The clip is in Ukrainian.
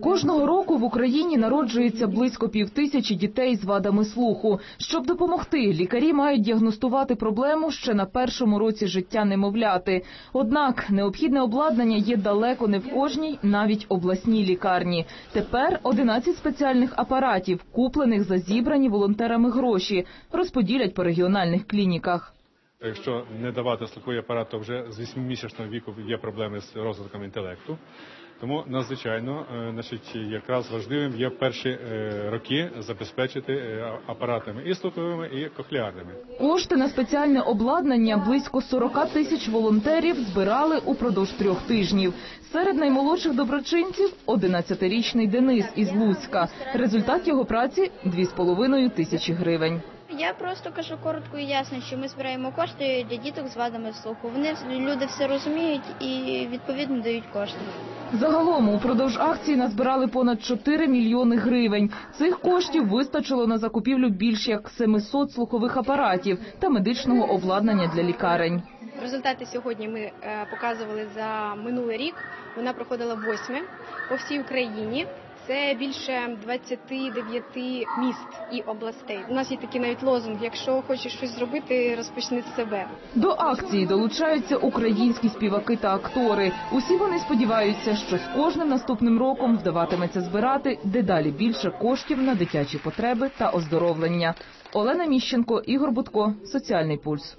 Кожного року в Україні народжується близько півтисячі дітей з вадами слуху. Щоб допомогти, лікарі мають діагностувати проблему ще на першому році життя немовляти. Однак необхідне обладнання є далеко не в кожній, навіть обласній лікарні. Тепер 11 спеціальних апаратів, куплених за зібрані волонтерами гроші, розподілять по регіональних клініках. Якщо не давати слуховий апарат, то вже з 8-місячного віку є проблеми з розвитком інтелекту. Тому надзвичайно е, значить, якраз важливим є перші е, роки забезпечити е, апаратами і слуховими, і кохлеарними. Кошти на спеціальне обладнання близько 40 тисяч волонтерів збирали упродовж трьох тижнів. Серед наймолодших доброчинців – 11-річний Денис із Луцька. Результат його праці – 2,5 тисячі гривень. Я просто кажу коротко і ясно, що ми збираємо кошти для діток з вадами слуху. Вони люди все розуміють і відповідно дають кошти. Загалом упродовж акції назбирали понад 4 мільйони гривень. Цих коштів вистачило на закупівлю більш як 700 слухових апаратів та медичного обладнання для лікарень. Результати сьогодні ми е, показували за минулий рік. Вона проходила восьме по всій Україні. Це більше 29 міст і областей. У нас є такий навіть лозунг: якщо хочеш щось зробити, розпочни з себе. До акції долучаються українські співаки та актори. Усі вони сподіваються, що з кожним наступним роком вдаватиметься збирати дедалі більше коштів на дитячі потреби та оздоровлення. Олена Міщенко, Ігор Будко, Соціальний пульс.